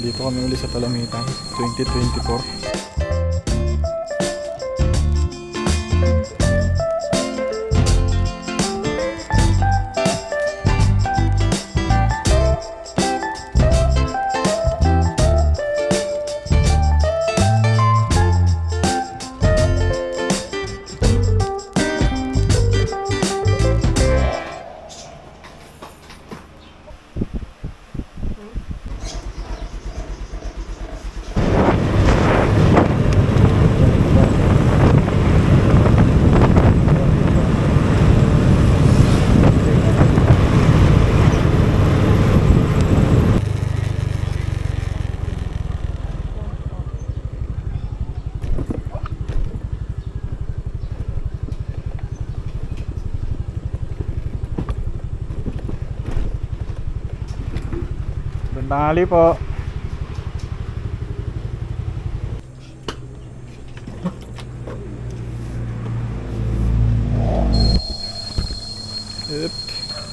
Dito kami uli sa Talamitan 2024. Magandang ali po. Yep.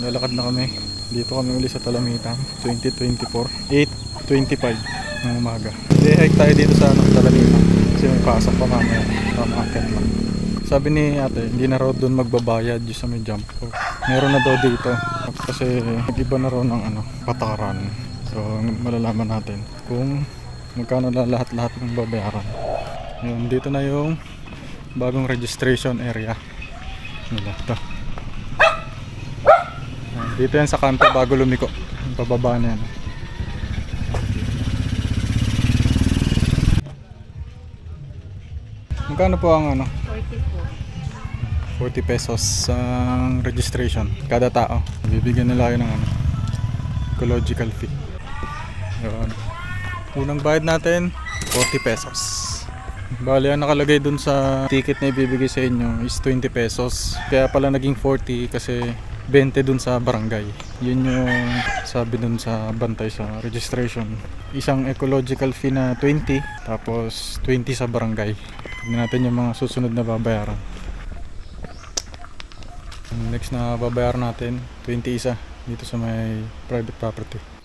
Lalakad na kami. Dito kami uli sa Talamitan 2024. 8.25 ng umaga. Day hike tayo dito sa ano, Talamitan. Kasi may pasok pa mamaya. Pamakit lang. Sabi ni ate, hindi na raw doon magbabayad yung sa may jump. Meron na daw dito. Kasi iba na raw ng ano, pataran. So, malalaman natin kung magkano na lahat-lahat ng babayaran. Yun, dito na yung bagong registration area. Nila, to. Ayan, Dito yan sa kanto bago lumiko. Yung pababa na yan. Magkano po ang ano? 40 po. 40 pesos ang registration kada tao. Bibigyan nila kayo ng ano, ecological fee. Yun. Unang bayad natin, 40 pesos. Bali, ang nakalagay dun sa ticket na ibibigay sa inyo is 20 pesos. Kaya pala naging 40 kasi 20 dun sa barangay. Yun yung sabi dun sa bantay sa registration. Isang ecological fee na 20, tapos 20 sa barangay. Tignan natin yung mga susunod na babayaran. Next na babayaran natin, 20 isa dito sa may private property.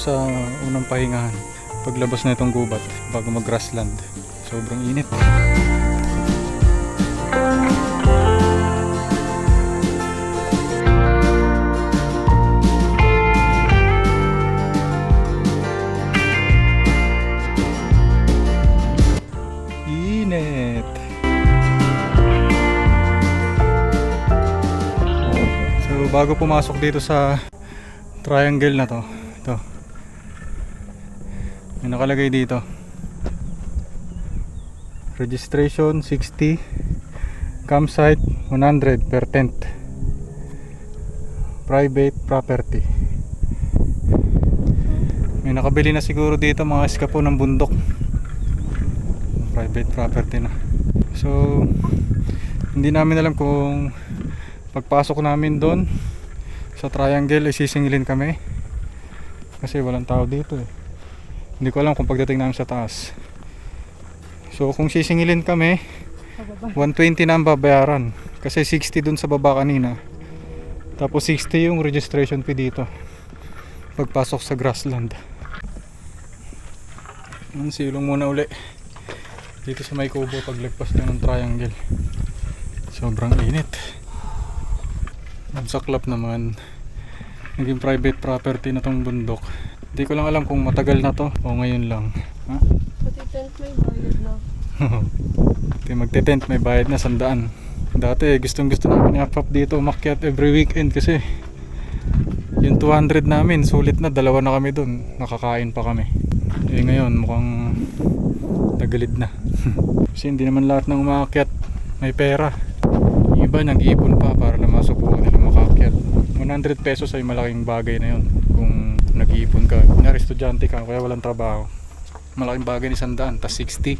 Sa unang pahingahan. Paglabas na itong gubat bago mag grassland. Sobrang init. Init. So bago pumasok dito sa triangle na to. May nakalagay dito. Registration 60, campsite 100 per tent. Private property. May nakabili na siguro dito mga eskapo ng bundok. Private property na. So hindi namin alam kung pagpasok namin doon sa triangle ay sisingilin kami kasi walang tao dito eh hindi ko alam kung pagdating namin sa taas. So kung sisingilin kami Pababa. 120 na ang babayaran. Kasi 60 dun sa baba kanina. Tapos 60 yung registration fee dito. Pagpasok sa grassland. Ang silong muna uli. Dito sa may kubo paglagpas na ng triangle. Sobrang init. Ang saklap naman. Naging private property na tong bundok hindi ko lang alam kung matagal na to o ngayon lang. Ha? Pati tent may bayad na. Hindi magte-tent may bayad na sandaan. Dati gustong gusto namin i-up dito umakyat every weekend kasi yung 200 namin sulit na dalawa na kami dun. Nakakain pa kami. Eh ngayon mukhang nagalid na. Kasi hindi naman lahat ng umakyat may pera. Yung iba nag-iipon pa para lang masubukan nila makakyat. 100 pesos ay malaking bagay na yun nag-iipon ka kunyari estudyante ka kaya walang trabaho malaking bagay ni sandaan. Tas 60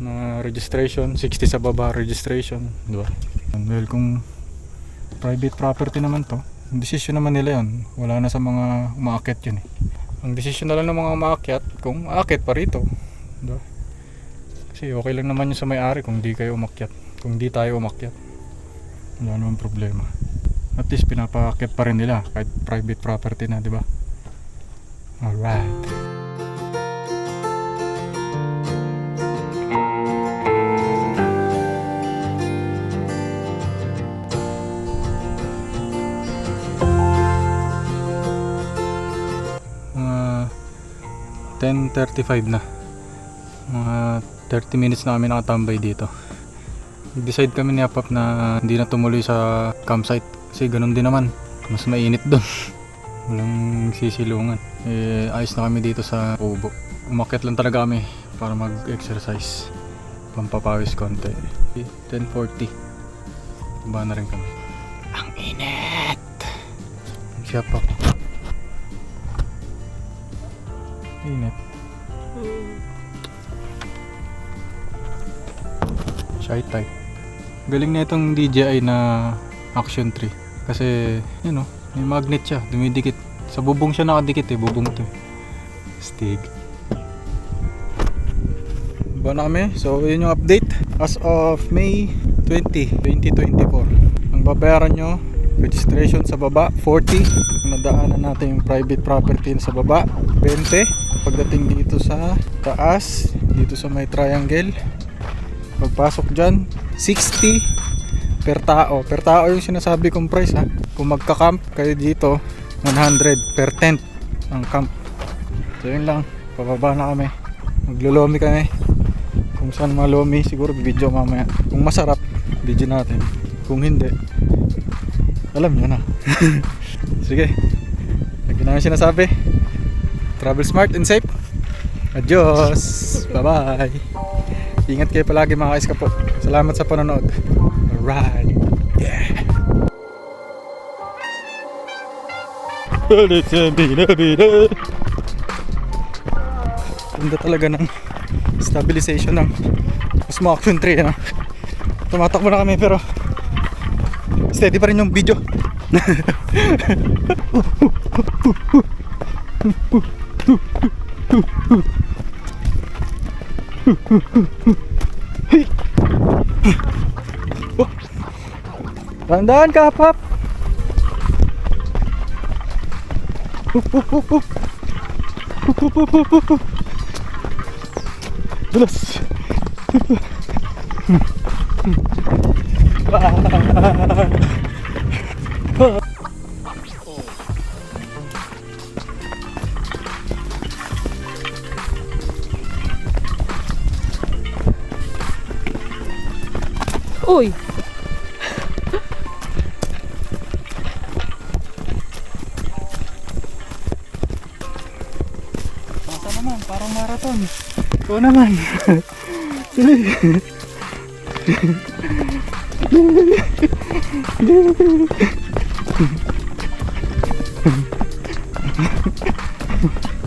na registration, 60 sa baba registration, di ba? Well, kung private property naman to, ang desisyon naman nila yun. Wala na sa mga umaakyat yun eh. Ang desisyon na lang ng mga umaakyat, kung aakyat pa rito. Di ba? Kasi okay lang naman yung sa may-ari kung di kayo umakyat. Kung di tayo umakyat. Wala naman problema. At least pinapaakyat pa rin nila kahit private property na, di ba? Alright. Mga 10.35 na. Mga 30 minutes na kami nakatambay dito. Decide kami ni Apap na hindi na tumuloy sa campsite kasi ganun din naman. Mas mainit doon. Walang sisilungan. Eh, ayos na kami dito sa Ubo. Umakyat lang talaga kami para mag-exercise. Pampapawis konti. Eh, 10.40. Ba na rin kami. Ang init! Siya pa. Init. Shy type. Galing na itong DJI na Action 3. Kasi, yun know, may magnet siya. Dumidikit. Sa bubong siya nakadikit eh. Bubong to eh. Stig. Ba na kami? So, yun yung update. As of May 20, 2024. Ang babayaran nyo, registration sa baba, 40. Nadaanan natin yung private property sa baba, 20. Pagdating dito sa taas, dito sa may triangle, pagpasok dyan, 60 per tao. Per tao yung sinasabi kong price ha. Kung magka-camp kayo dito, 100 per tent ang camp. So yun lang, pababa na kami. Maglulomi kami. Kung saan malomi, siguro video mamaya. Kung masarap, video natin. Kung hindi, alam nyo na. Sige, lagi namin sinasabi. Travel smart and safe. Adios! Bye-bye! Ingat kayo palagi mga kaiska po. Salamat sa panonood. Alright! Yeah! Ganda talaga ng stabilization ng Osmo Action 3 ano? Tumatakbo na kami pero steady pa rin yung video Tandaan ka, up. Bilis! Uy! Parang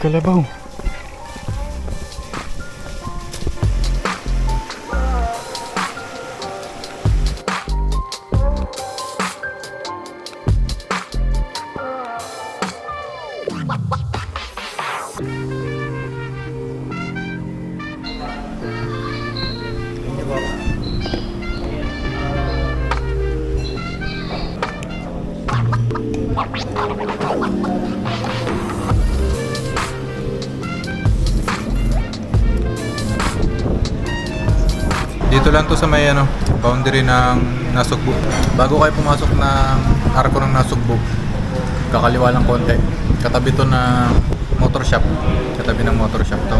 que ele é bom. Thank you. Dito lang to sa may ano, boundary ng Nasugbu. Bago kayo pumasok ng arko ng Nasugbu, kakaliwa lang konti. Katabi to na motor shop. Katabi ng motor shop to.